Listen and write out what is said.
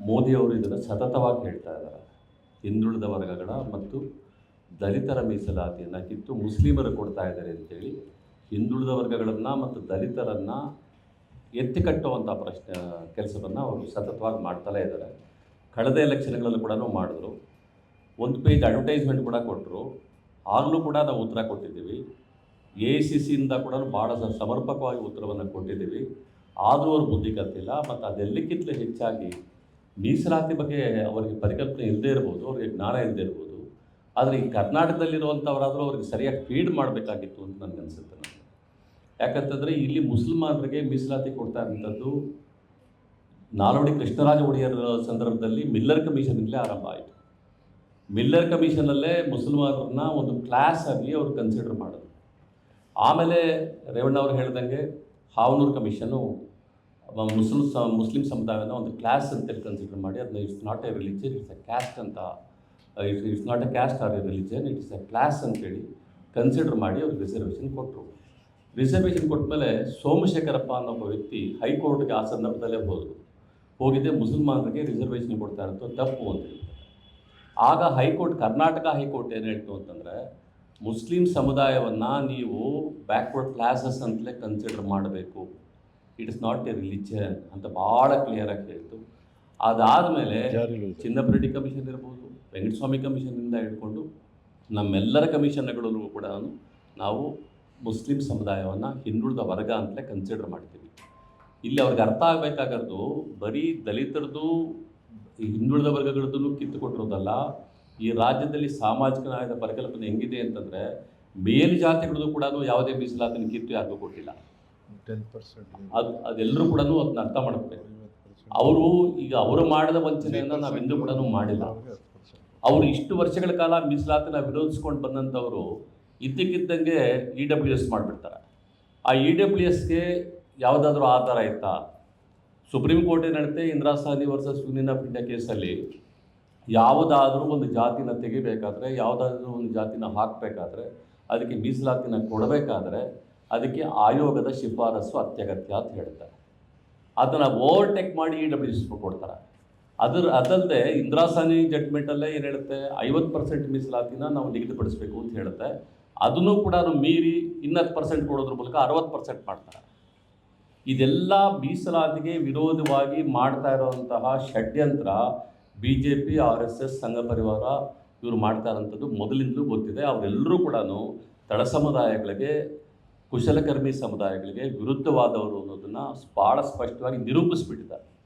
ಮೋದಿಯವರು ಇದನ್ನು ಸತತವಾಗಿ ಹೇಳ್ತಾ ಇದ್ದಾರೆ. ಹಿಂದುಳಿದ ವರ್ಗಗಳ ಮತ್ತು ದಲಿತರ ಮೀಸಲಾತಿಯನ್ನು ಕಿತ್ತು ಮುಸ್ಲಿಮರು ಕೊಡ್ತಾ ಇದ್ದಾರೆ ಅಂತೇಳಿ ಹಿಂದುಳಿದ ವರ್ಗಗಳನ್ನು ಮತ್ತು ದಲಿತರನ್ನು ಎತ್ತಿಕಟ್ಟುವಂಥ ಪ್ರಶ್ನೆ, ಕೆಲಸವನ್ನು ಅವರು ಸತತವಾಗಿ ಮಾಡ್ತಲೇ ಇದ್ದಾರೆ. ಕಳೆದ ಎಲೆಕ್ಷನ್ಗಳಲ್ಲೂ ಕೂಡ ಮಾಡಿದ್ರು. ಒಂದು ಪೇಜ್ ಅಡ್ವರ್ಟೈಸ್ಮೆಂಟ್ ಕೂಡ ಕೊಟ್ಟರು ಆಗಲೂ ಕೂಡ ನಾವು ಉತ್ತರ ಕೊಟ್ಟಿದ್ದೀವಿ. ಎ ಸಿ ಸಿಯಿಂದ ಕೂಡ ಭಾಳ ಸಮರ್ಪಕವಾಗಿ ಉತ್ತರವನ್ನು ಕೊಟ್ಟಿದ್ದೀವಿ. ಆದರೂ ಅವ್ರು ಬುದ್ಧಿ ಕಲ್ತಿಲ್ಲ ಮತ್ತು ಅದೆಲ್ಲಕ್ಕಿಂತಲೂ ಹೆಚ್ಚಾಗಿ ಮೀಸಲಾತಿ ಬಗ್ಗೆ ಅವರಿಗೆ ಪರಿಕಲ್ಪನೆ ಇಲ್ಲದೇ ಇರ್ಬೋದು, ಅವರಿಗೆ ಜ್ಞಾನ ಇಲ್ಲದೇ ಇರ್ಬೋದು, ಆದರೆ ಈ ಕರ್ನಾಟಕದಲ್ಲಿರುವಂಥವರಾದರೂ ಅವ್ರಿಗೆ ಸರಿಯಾಗಿ ಫೀಡ್ ಮಾಡಬೇಕಾಗಿತ್ತು ಅಂತ ನನಗೆ ಅನಿಸುತ್ತೆ ಯಾಕಂತಂದರೆ ಇಲ್ಲಿ ಮುಸಲ್ಮಾನರಿಗೆ ಮೀಸಲಾತಿ ಕೊಡ್ತಾ ಇರೋಂಥದ್ದು ನಾಲ್ವಡಿ ಕೃಷ್ಣರಾಜ ಒಡೆಯರ್ ಸಂದರ್ಭದಲ್ಲಿ ಮಿಲ್ಲರ್ ಕಮಿಷನಿಂದಲೇ ಆರಂಭ ಆಯಿತು. ಮಿಲ್ಲರ್ ಕಮಿಷನಲ್ಲೇ ಮುಸಲ್ಮಾನರನ್ನ ಒಂದು ಕ್ಲಾಸ್ ಆಗಿ ಅವರು ಕನ್ಸಿಡರ್ ಮಾಡಿದ್ರು. ಆಮೇಲೆ ರೇವಣ್ಣ ಅವರು ಹೇಳ್ದಂಗೆ ಹಾವನೂರು ಕಮಿಷನು ಮುಸ್ಲಿಂ ಸ, ಮುಸ್ಲಿಂ ಸಮುದಾಯನ ಒಂದು ಕ್ಲಾಸ್ ಅಂತೇಳಿ ಕನ್ಸಿಡರ್ ಮಾಡಿ ಅದನ್ನ it's not a religion it's a caste ಅಂತ it's it's not a caste or a religion it's a class ಅಂತೇಳಿ ಕನ್ಸಿಡರ್ ಮಾಡಿ ಅವ್ರಿಗೆ ರಿಸರ್ವೇಷನ್ ಕೊಟ್ಟರು ರಿಸರ್ವೇಷನ್ ಕೊಟ್ಟಮೇಲೆ ಸೋಮಶೇಖರಪ್ಪ ಅನ್ನೋ ಒಬ್ಬ ವ್ಯಕ್ತಿ ಹೈಕೋರ್ಟ್ಗೆ ಆ ಸಂದರ್ಭದಲ್ಲೇ ಹೋದರು. ಹೋಗಿದ್ದೆ, ಮುಸಲ್ಮಾನರಿಗೆ ರಿಸರ್ವೇಷನ್ ಕೊಡ್ತಾ ಇರೋದು ತಪ್ಪು ಅಂತ ಹೇಳ್ತಾರೆ. ಆಗ ಹೈಕೋರ್ಟ್ ಕರ್ನಾಟಕ ಹೈಕೋರ್ಟ್ ಏನು ಹೇಳ್ತು ಅಂತಂದರೆ, ಮುಸ್ಲಿಂ ಸಮುದಾಯವನ್ನು ನೀವು ಬ್ಯಾಕ್ವರ್ಡ್ ಕ್ಲಾಸಸ್ ಅಂತಲೇ ಕನ್ಸಿಡರ್ ಮಾಡಬೇಕು. It is not a religion ಅಂತ ಭಾಳ ಕ್ಲಿಯರಾಗಿ ಹೇಳ್ತು. ಅದಾದಮೇಲೆ ಚಿನ್ನಪರೆಡ್ಡಿ ಕಮಿಷನ್ ಇರ್ಬೋದು ವೆಂಕಟಸ್ವಾಮಿ ಕಮಿಷನ್ನಿಂದ ಹಿಡ್ಕೊಂಡು ನಮ್ಮೆಲ್ಲರ ಕಮಿಷನ್ಗಳಲ್ಲೂ ಕೂಡ ನಾವು ಮುಸ್ಲಿಂ ಸಮುದಾಯವನ್ನು ಹಿಂದುಳಿದ ವರ್ಗ ಅಂತಲೇ ಕನ್ಸಿಡರ್ ಮಾಡ್ತೀವಿ. ಇಲ್ಲಿ ಅವ್ರಿಗೆ ಅರ್ಥ ಆಗಬೇಕಾಗದ್ದು ಬರೀ ದಲಿತರದ್ದು ಹಿಂದುಳಿದ ವರ್ಗಗಳದ್ದು ಕಿತ್ತುಕೊಟ್ಟಿರೋದಲ್ಲ ಈ ರಾಜ್ಯದಲ್ಲಿ ಸಾಮಾಜಿಕ ನ್ಯಾಯದ ಪರಿಕಲ್ಪನೆ ಹೆಂಗಿದೆ ಅಂತಂದರೆ ಮೇಲ್ಜಾತಿಗಳದ್ದು ಕೂಡ ಯಾವುದೇ ಮೀಸಲಾತಿನ ಕಿತ್ತು ಯಾರಿಗೂ ಕೊಟ್ಟಿಲ್ಲ. ಟೆನ್ ಪರ್ಸೆಂಟ್ ಅದು ಅದೆಲ್ಲರೂ ಕೂಡ ಅದನ್ನ ಅರ್ಥ ಮಾಡ್ಕೋಬೇಕು. ಅವರು ಈಗ ಅವರು ಮಾಡಿದ ವಂಚನೆಯನ್ನು ನಾವೆಂದೂ ಕೂಡ ಮಾಡಿಲ್ಲ. ಅವರು ಇಷ್ಟು ವರ್ಷಗಳ ಕಾಲ ಮೀಸಲಾತಿನ ವಿರೋಧಿಸ್ಕೊಂಡು ಬಂದಂಥವರು ಇದ್ದಕ್ಕಿದ್ದಂಗೆ ಇ ಡಬ್ಲ್ಯೂ ಎಸ್ ಮಾಡಿಬಿಡ್ತಾರೆ. ಆ ಇ ಡಬ್ಲ್ಯೂ ಎಸ್ಗೆ ಯಾವುದಾದ್ರೂ ಆಧಾರ ಇತ್ತಾ? ಸುಪ್ರೀಂ ಕೋರ್ಟ್ ಏನು ಹೇಳುತ್ತೆ Indira Sawhney versus Union of India ಕೇಸಲ್ಲಿ ಯಾವುದಾದ್ರೂ ಒಂದು ಜಾತಿನ ತೆಗಿಬೇಕಾದ್ರೆ ಯಾವುದಾದ್ರೂ ಒಂದು ಜಾತಿನ ಹಾಕಬೇಕಾದ್ರೆ ಅದಕ್ಕೆ ಮೀಸಲಾತಿನ ಕೊಡಬೇಕಾದ್ರೆ ಅದಕ್ಕೆ ಆಯೋಗದ ಶಿಫಾರಸು ಅತ್ಯಗತ್ಯ ಅಂತ ಹೇಳ್ತಾರೆ. ಅದನ್ನು ಓವರ್ಟೇಕ್ ಮಾಡಿ ಇ ಡಬ್ಲ್ಯೂ ಸಿ ಕೊಡ್ತಾರೆ. ಅದರ ಅದಲ್ಲದೆ ಇಂದ್ರಾಸಾನಿ ಜಡ್ಮೆಂಟಲ್ಲೇ ಏನು ಹೇಳುತ್ತೆ? ಐವತ್ತು ಪರ್ಸೆಂಟ್ ಮೀಸಲಾತಿನ ನಾವು ನಿಗದಿಪಡಿಸಬೇಕು ಅಂತ ಹೇಳುತ್ತೆ. ಅದನ್ನು ಕೂಡ ಮೀರಿ ಇನ್ನತ್ತು ಪರ್ಸೆಂಟ್ ಕೊಡೋದ್ರ ಮೂಲಕ ಅರವತ್ತು ಪರ್ಸೆಂಟ್ ಮಾಡ್ತಾರೆ. ಇದೆಲ್ಲ ಮೀಸಲಾತಿಗೆ ವಿರೋಧವಾಗಿ ಮಾಡ್ತಾ ಇರೋವಂತಹ ಷಡ್ಯಂತ್ರ B J P R S S Sangh Parivar ಇವರು ಮಾಡ್ತಾ ಇರೋಂಥದ್ದು ಮೊದಲಿಂದಲೂ ಗೊತ್ತಿದೆ. ಅವರೆಲ್ಲರೂ ಕೂಡ ತಳ ಸಮುದಾಯಗಳಿಗೆ ಕುಶಲಕರ್ಮಿ ಸಮುದಾಯಗಳಿಗೆ ವಿರುದ್ಧವಾದವರು ಅನ್ನೋದನ್ನು ಭಾಳ ಸ್ಪಷ್ಟವಾಗಿ ನಿರೂಪಿಸ್ಬಿಟ್ಟಿದ್ದಾರೆ.